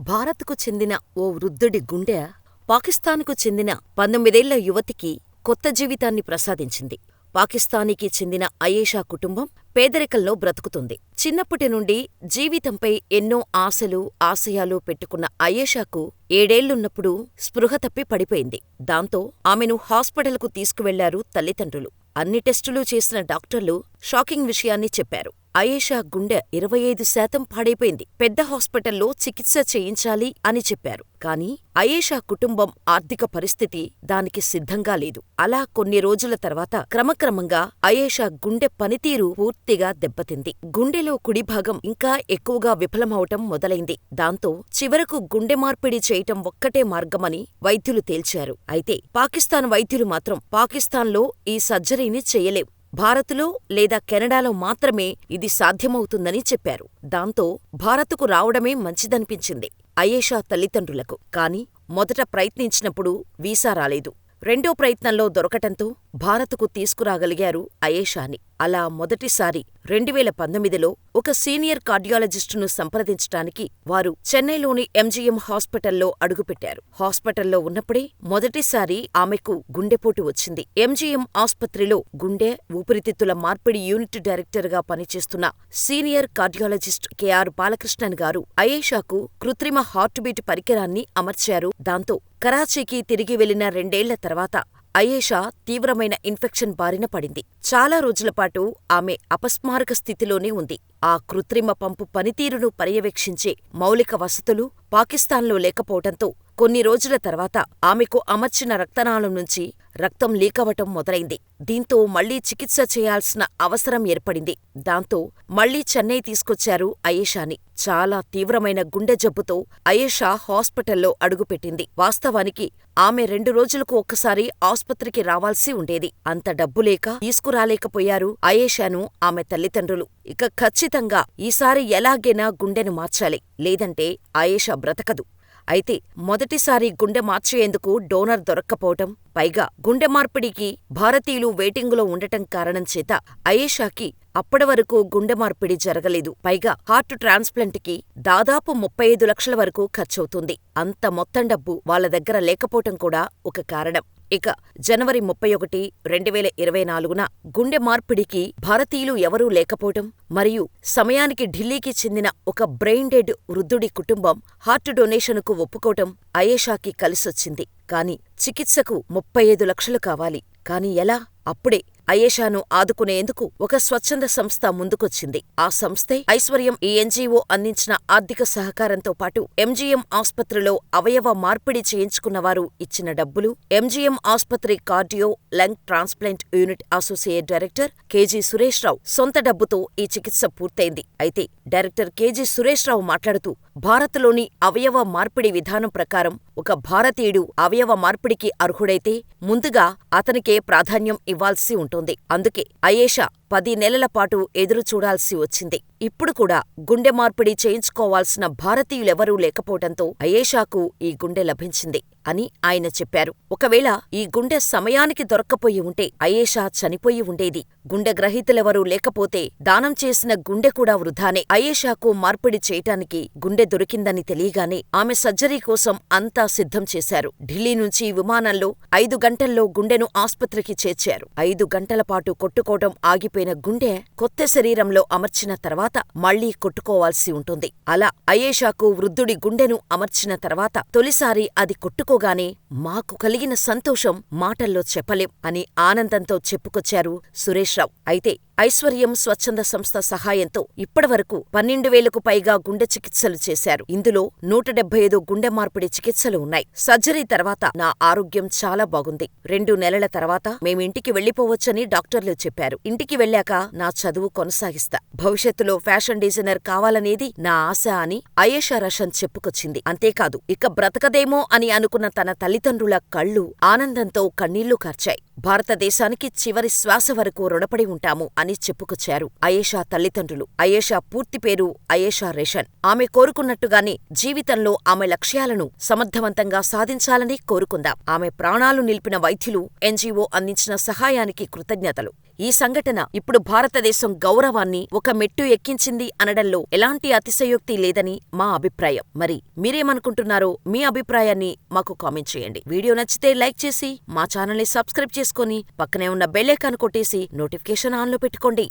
భారత్కు చెందిన ఓ వృద్ధుడి గుండె పాకిస్తాన్కు చెందిన పంతొమ్మిదేళ్ళ యువతికి కొత్త జీవితాన్ని ప్రసాదించింది. పాకిస్తానీకి చెందిన అయేషా కుటుంబం పేదరికంలో బ్రతుకుతోంది. చిన్నప్పటి నుండి జీవితంపై ఎన్నో ఆశలు, ఆశయాలు పెట్టుకున్న అయేషాకు ఏడేళ్ళున్నప్పుడు స్పృహ తప్పి పడిపోయింది. దాంతో ఆమెను హాస్పిటల్కు తీసుకువెళ్ళారు తల్లిదండ్రులు. అన్ని టెస్టులూ చేసిన డాక్టర్లు షాకింగ్ విషయాన్ని చెప్పారు. అయేషా గుండె ఇరవై ఐదు శాతం పాడైపోయింది. పెద్ద హాస్పిటల్లో చికిత్స చేయించాలి అని చెప్పారు. కానీ అయేషా కుటుంబం ఆర్థిక పరిస్థితి దానికి సిద్ధంగా లేదు. అలా కొన్ని రోజుల తర్వాత క్రమక్రమంగా అయేషా గుండె పనితీరు పూర్తిగా దెబ్బతింది. గుండెలో కుడి భాగం ఇంకా ఎక్కువగా విఫలమవటం మొదలైంది. దాంతో చివరకు గుండె మార్పిడి చేయటం ఒక్కటే మార్గమని వైద్యులు తేల్చారు. అయితే పాకిస్తాన్ వైద్యులు మాత్రం పాకిస్తాన్లో ఈ సర్జరీని చెయ్యలేం. భారత్లో లేదా కెనడాలో మాత్రమే ఇది సాధ్యమవుతుందని చెప్పారు. దాంతో భారత్కు రావడమే మంచిదనిపించింది అయేషా తల్లిదండ్రులకు. కానీ మొదట ప్రయత్నించినప్పుడు వీసా రాలేదు. రెండో ప్రయత్నంలో దొరకటంతో భారత్కు తీసుకురాగలిగారు అయేషాని. అలా మొదటిసారి రెండువేల పంతొమ్మిదిలో ఒక సీనియర్ కార్డియాలజిస్టును సంప్రదించటానికి వారు చెన్నైలోని ఎంజీఎం హాస్పిటల్లో అడుగుపెట్టారు. హాస్పిటల్లో ఉన్నప్పుడే మొదటిసారి ఆమెకు గుండెపోటు వచ్చింది. ఎంజీఎం ఆస్పత్రిలో గుండె, ఊపిరితిత్తుల మార్పిడి యూనిట్ డైరెక్టర్గా పనిచేస్తున్న సీనియర్ కార్డియాలజిస్ట్ కెఆర్ బాలకృష్ణన్ గారు అయేషాకు కృత్రిమ హార్ట్బీట్ పరికరాన్ని అమర్చారు. దాంతో కరాచీకి తిరిగి వెళ్ళిన రెండేళ్ళ తర్వాత అయేషా తీవ్రమైన ఇన్ఫెక్షన్ బారిన పడింది. చాలా రోజులపాటు ఆమె అపస్మారక స్థితిలోనే ఉంది. ఆ కృత్రిమ పంపు పనితీరును పర్యవేక్షించే మౌలిక వసతులు పాకిస్తాన్లో లేకపోవటంతో కొన్ని రోజుల తర్వాత ఆమెకు అమర్చిన రక్తనాళం నుంచి రక్తం లీకవటం మొదలైంది. దీంతో మళ్ళీ చికిత్స చేయాల్సిన అవసరం ఏర్పడింది. దాంతో మళ్ళీ చెన్నై తీసుకొచ్చారు అయేషాని. చాలా తీవ్రమైన గుండె జబ్బుతో అయేషా హాస్పిటల్లో అడుగుపెట్టింది. వాస్తవానికి ఆమె రెండు రోజులకు ఒక్కసారి ఆస్పత్రికి రావాల్సి ఉండేది. అంత డబ్బులేక తీసుకురాలేకపోయారు అయేషాను ఆమె తల్లిదండ్రులు. ఇక ఖచ్చితంగా ఈసారి ఎలాగైనా గుండెను మార్చాలి. లేదంటే అయేషా బ్రతకదు. అయితే మొదటిసారి గుండె మార్చేందుకు డోనర్ దొరక్కపోవటం, పైగా గుండె మార్పిడికి భారతీయులు వెయిటింగులో ఉండటం కారణం చేత అయేషాకి అప్పటివరకు గుండె మార్పిడి జరగలేదు. పైగా హార్ట్ ట్రాన్స్ప్లాంట్కి దాదాపు ముప్పై ఐదు లక్షల వరకు ఖర్చవుతుంది. అంత మొత్తం డబ్బు వాళ్ళ దగ్గర లేకపోవటం కూడా ఒక కారణం. ఇక జనవరి ముప్పై ఒకటి, రెండువేల ఇరవై నాలుగున గుండె మార్పిడికి భారతీయులు ఎవరూ లేకపోవటం మరియు సమయానికి ఢిల్లీకి చెందిన ఒక బ్రెయిన్ డెడ్ వృద్ధుడి కుటుంబం హార్ట్ డొనేషనుకు ఒప్పుకోవటం అయేషాకి కలిసొచ్చింది. కానీ చికిత్సకు ముప్పై ఐదు లక్షలు కావాలి. కానీ ఎలా? అప్పుడే అయేషాను ఆదుకునేందుకు ఒక స్వచ్ఛంద సంస్థ ముందుకొచ్చింది. ఆ సంస్థే ఐశ్వర్యం ఈ ఎన్జీఓ అందించిన ఆర్థిక సహకారంతో పాటు ఎంజీఎం ఆస్పత్రిలో అవయవ మార్పిడి చేయించుకున్నవారు ఇచ్చిన డబ్బులు, ఎంజీఎం ఆస్పత్రి cardio, lung transplant unit associate director KG Sureshrao సొంత డబ్బుతో ఈ చికిత్స పూర్తయింది. అయితే డైరెక్టర్ కేజీ సురేష్రావు మాట్లాడుతూ భారత్లోని అవయవ మార్పిడి విధానం ప్రకారం ఒక భారతీయుడు అవయవ మార్పిడికి అర్హుడైతే ముందుగా అతనికే ప్రాధాన్యం ఇవ్వాల్సి ఉంటుంది. అందుకే అయేషా పది నెలల పాటు ఎదురుచూడాల్సి వచ్చింది. ఇప్పుడు కూడా గుండె మార్పిడి చేయించుకోవాల్సిన భారతీయులెవరూ లేకపోవటంతో అయేషాకు ఈ గుండె లభించింది అని ఆయన చెప్పారు. ఒకవేళ ఈ గుండె సమయానికి దొరక్కపోయి ఉంటే అయేషా చనిపోయి ఉండేది. గుండె గ్రహీతలెవరూ లేకపోతే దానం చేసిన గుండె కూడా వృధానే. అయేషాకు మార్పిడి చేయటానికి గుండె దొరికిందని తెలియగానే ఆమె సర్జరీ కోసం అంతా సిద్ధం చేశారు. ఢిల్లీ నుంచి విమానంలో ఐదు గంటల్లో గుండెను ఆస్పత్రికి చేర్చారు. ఐదు గంటల పాటు కొట్టుకోవటం ఆగిపోయిన గుండె కొత్త శరీరంలో అమర్చిన తర్వాత మళ్ళీ కొట్టుకోవాల్సి ఉంటుంది. అలా అయేషాకు వృద్ధుడి గుండెను అమర్చిన తర్వాత తొలిసారి అది కొట్టుకోగానే మాకు కలిగిన సంతోషం మాటల్లో చెప్పలేం అని ఆనందంతో చెప్పుకొచ్చారు సురేష్రావు. అయితే ఐశ్వర్యం స్వచ్ఛంద సంస్థ సహాయంతో ఇప్పటివరకు పన్నెండు వేలకు పైగా గుండె చికిత్సలు చేశారు. ఇందులో నూట డెబ్బై ఐదు గుండె మార్పిడి చికిత్సలు ఉన్నాయి. సర్జరీ తర్వాత నా ఆరోగ్యం చాలా బాగుంది. రెండు నెలల తర్వాత మేమింటికి వెళ్ళిపోవచ్చని డాక్టర్లు చెప్పారు. ఇంటికి వెళ్ళాక నా చదువు కొనసాగిస్తా. భవిష్యత్తులో ఫ్యాషన్ డిజైనర్ కావాలనేది నా ఆశ అని అయేషా రషన్ చెప్పుకొచ్చింది. అంతేకాదు ఇక బ్రతకదేమో అని అనుకున్న తన తల్లిదండ్రుల కళ్ళు ఆనందంతో కన్నీళ్ళు కార్చాయి. భారతదేశానికి చివరి శ్వాస వరకు రుణపడి ఉంటాము అని అని చెప్పుకొచ్చారు అయేషా తల్లిదండ్రులు. అయేషా పూర్తి పేరు అయేషా రేషన్. ఆమె కోరుకున్నట్టుగానే జీవితంలో ఆమె లక్ష్యాలను సమర్థవంతంగా సాధించాలని కోరుకుందాం. ఆమె ప్రాణాలు నిలిపిన వైద్యులు, ఎన్జీఓ అందించిన సహాయానికి కృతజ్ఞతలు. ఈ సంఘటన ఇప్పుడు భారతదేశం గౌరవాన్ని ఒక మెట్టు ఎక్కించింది అనడంలో ఎలాంటి అతిశయోక్తి లేదని మా అభిప్రాయం. మరి మీరేమనుకుంటున్నారో మీ అభిప్రాయాన్ని మాకు కామెంట్ చేయండి. వీడియో నచ్చితే లైక్ చేసి మా ఛానల్ని సబ్స్క్రైబ్ చేసుకుని పక్కనే ఉన్న బెల్లైకాన్ కొట్టేసి నోటిఫికేషన్ ఆన్లో పెట్టుకోండి.